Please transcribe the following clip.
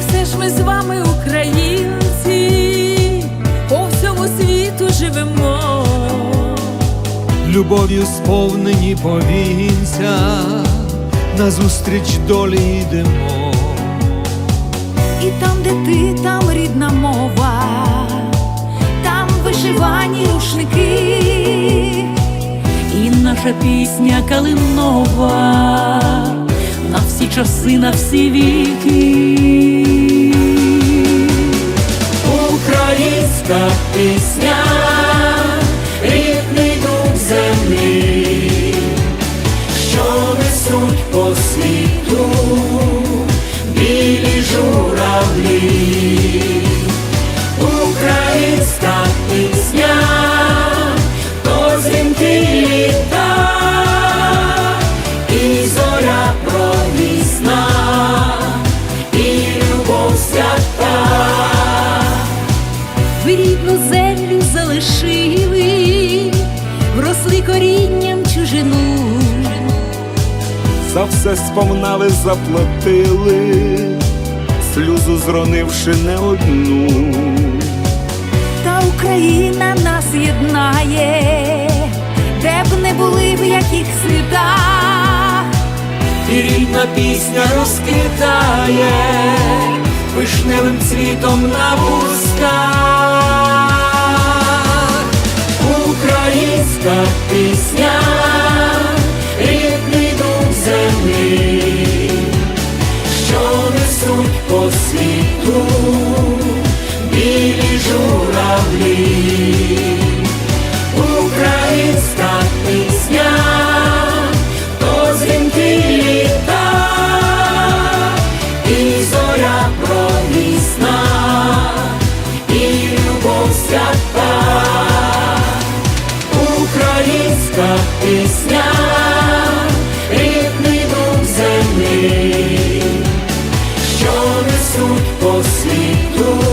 Все ж ми з вами, українці, по всьому світу живемо, любов'ю сповнені повінця, назустріч долі йдемо. І там, де ти, там рідна мова, там вишивані рушники, і наша пісня калинова. На всі часи, на всі віки. Українська пісня, рідний дух землі, що несуть по світу білі журавлі. Корінням чужину. За все сповна ви заплатили, сльозу зронивши не одну. Та Україна нас єднає, де б не були в яких світах. І рідна пісня розквітає вишневим цвітом на вузках. Українська пісня, рідний дух землі, що несуть по світу білі журавлі. Українська пісня, рідний дух землі, що несуть по світу.